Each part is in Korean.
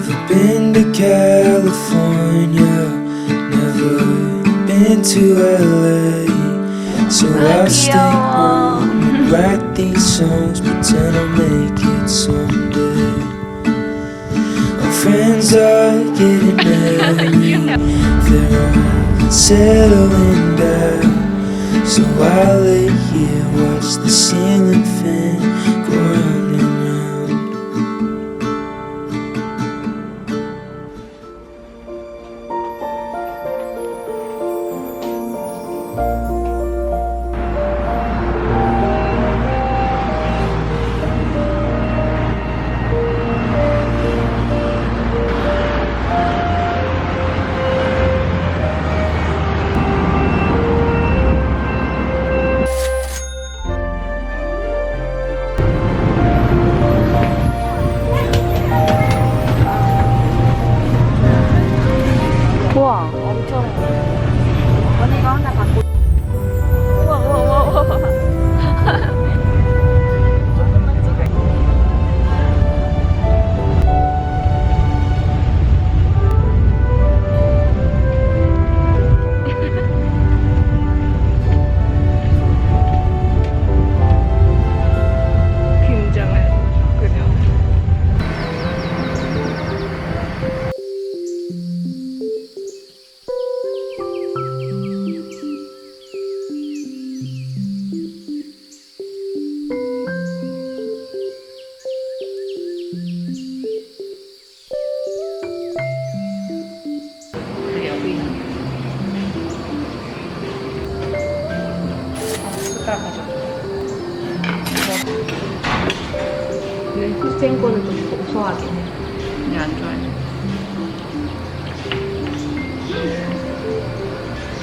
Never been to California, never been to LA. So I'll stay home and write these songs, pretend I'll make it someday. My friends are getting married, they're all settling down. So I lay here, watch the ceiling fan 근데 후생 거는 좀 고소하긴 해 근데 안 좋아해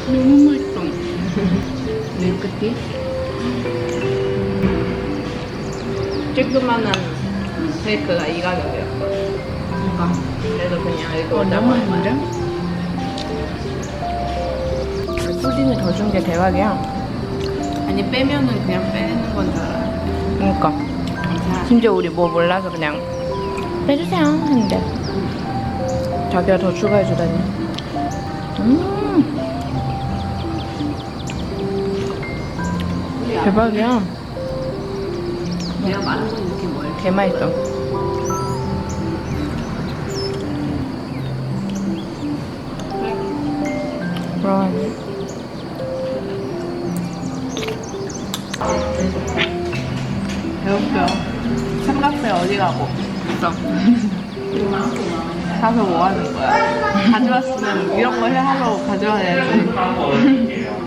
너무 맛있어. 밀크티 조그만한 케이크가 이 가격이었거든 그러니까. 그래서 그냥 이거 너무 맛있는데? 소진이 더 준 게 대박이야. 아니 빼면은 그냥 빼는 건 줄 알아. 그러니까. 심지어 우리 뭐 몰라서 그냥 빼주세요 했는데 자기가 더 추가해주다니. 음. 대박이야. 내가 말한 건 이렇게 뭘? 개 맛있어. 그럼 배 고프요. 삼각대 어디 가고? 있어. 가서 뭐 하는 거야? 가져왔으면 이런 거해 하려고 가져와야지.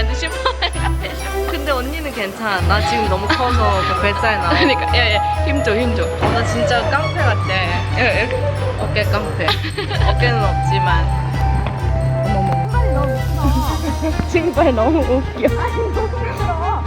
완전 슈퍼맨 같아. 근데 언니는 괜찮아. 나 지금 너무 커서 그 뱃살 나. 그러니까 야야 힘줘 힘줘. 나 진짜 깡패 같아. 야, 이렇게 어깨 깡패. 어깨는 없지만. 어머머. 징발 너무 웃겨. 애취나.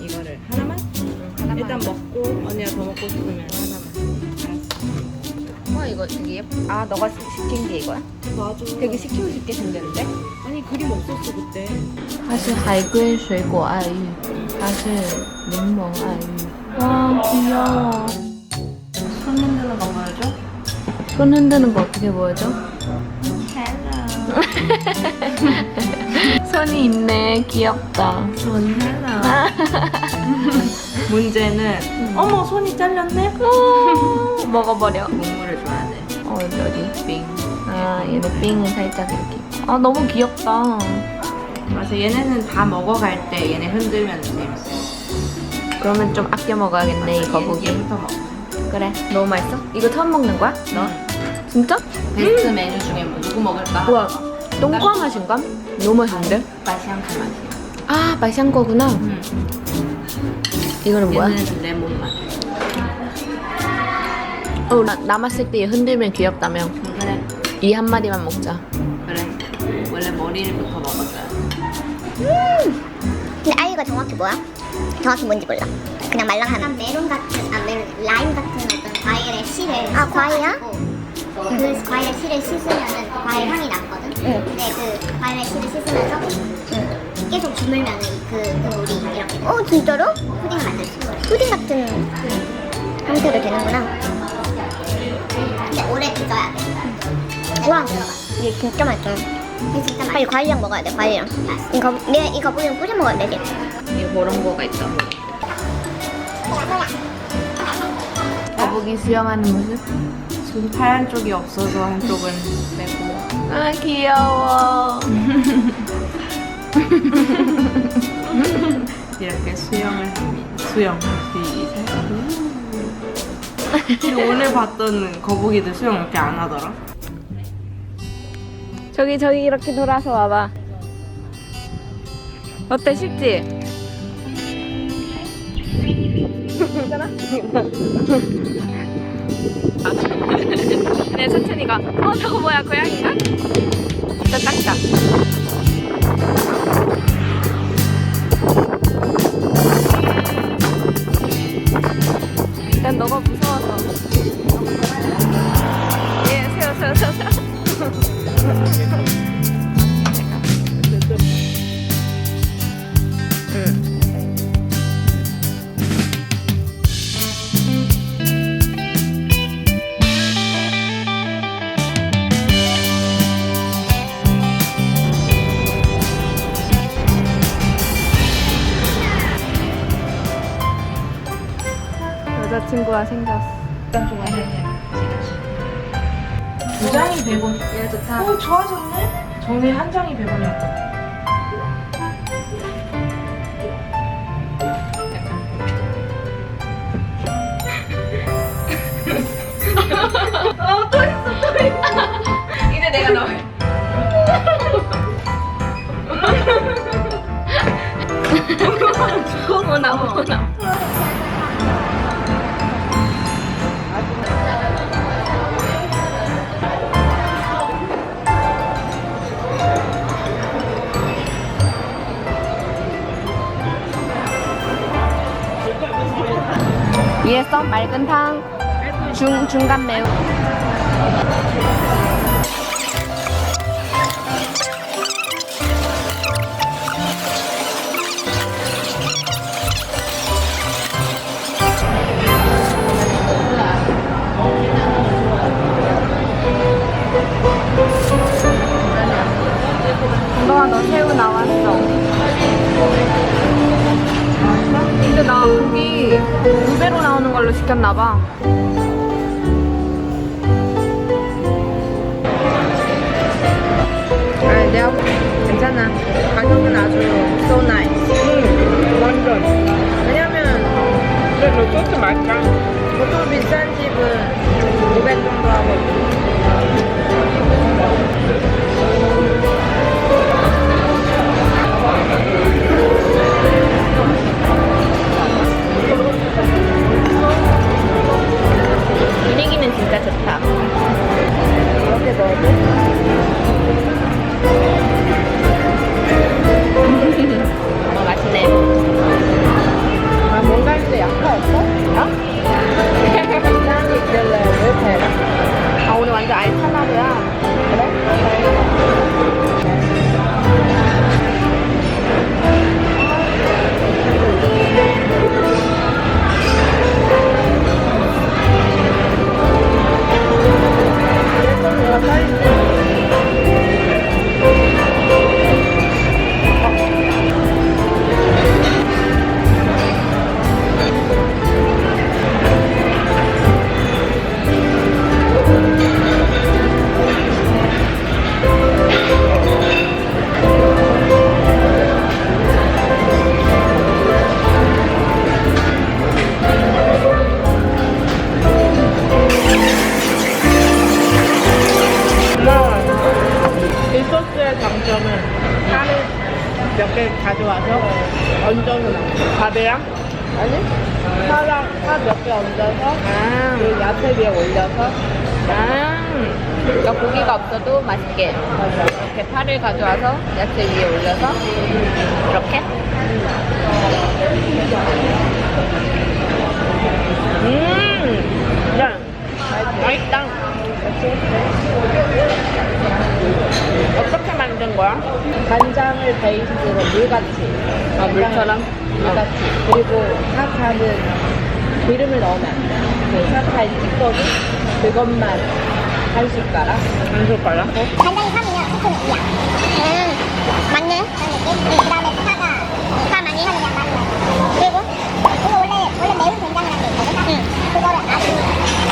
이거를 하나만? 일단 먹고 언니가 더 먹고 싶으면 되게 예뻐. 아 너가 시- 시킨 게 이거야? 맞아. 되게 시키고 싶게 생겼는데? 아니 그림 없었어 그때. 它是海龟水果爱玉，它是柠檬爱玉。와 귀여워. 손 흔드는 거 보여줘? 손 흔드는 거 어떻게 보여줘? 손이 있네. 귀엽다. 손 하나. 문제는 어머 손이 잘렸네? 오, 먹어버려. 국물을 줘야 돼. 어 어디 어디? 빙. 아 얘는 빙은 살짝 이렇게. 아 너무 귀엽다. 그래서 얘네는 다 먹어갈 때 얘네 흔들면 재밌어. 그러면 좀 아껴 먹어야겠네 이 거북이. 얘부터 먹어. 그래. 너무 맛있어? 이거 처음 먹는 거야? 너? 진짜? 베스트 메뉴 중에 뭐 누구 먹을까? 우와. 똥과 맛인가? 너무 맛있는데? 맛이랑그 맛이야. 아 맛이 한 거구나. 응. 이거는 뭐야? 얘는 레몬 맛. 어, 나, 남았을 때얘 흔들면 귀엽다며. 그래. 이 한 마리만 먹자. 그래. 원래 머리부터 먹어줘야 돼. 근데 아이유가 정확히 뭐야? 정확히 뭔지 몰라. 그냥 말랑하는. 약간 메론 같은 아 메론 라임 같은 어떤 과일의 씨를 아, 과일이야? 씻어가지고 그 과일의 씨를 씻으면은 과일 향이 나거든. 응. 근데 그 과일의 씨를 씻으면서 계속 주물면은 그, 그 물이 이렇게 돼. 어 진짜로? 푸딩을 만들 수 있어. 푸딩 같은 형태로 되는구나. 오래 빚어야 돼. 우와 이게 진짜 맛있어. 이게 진짜 빨리 맛있어. 과일이랑 먹어야 돼 과일이랑. 이거 얘 이거 뿌리면 뿌려 먹어야 되지. 이게 그런 거가 있다. 거북이 수영하는 모습? 손 파란 쪽이 없어서 한쪽은 빼고. 아 귀여워. 이렇게 수영을 합니다. 수영. 시작. 근데 오늘 봤던 거북이들 수영 이렇게 안 하더라. 저기 저기 이렇게 돌아서 와봐. 어때 쉽지? 괜찮아? 네 천천히 가. 어 저거 뭐야 고양이가? 진짜 딱 여자친구가 생겼어. 두 장이 100원. 얘 좋다. 오 좋아졌네. 전에 한 장이 100원이었거든. 이제 내가 넣을. 어머나 어머나. 이해했어? 맑은 탕, 중 중간 매우. 게 가져와서 얹어서 먹어. 밥이랑? 아니 파랑 파몇개 얹어서 아, 그 야채 위에 올려서 아. 그러니까 고기가 없어도 맛있게 이렇게 파를 가져와서 야채 위에 올려서 이렇게 음. 야, 맛있다. 거야? 간장을 베이스로 물같이 아, 물처럼? 물같이 그리고 사카는 기름을 넣으면 안 돼. 그 사카의 찌꺼기 그것만 한 숟가락 한 숟가락? 간장이 3이면 스프는 2야. 음, 맞네. 그런 느낌? 응, 그 다음에 파가, 파 많이 하는 양 많이 넣어. 그리고, 이거 원래, 원래 매운 된장이라는 게 있거든? 응. 그거를 아주,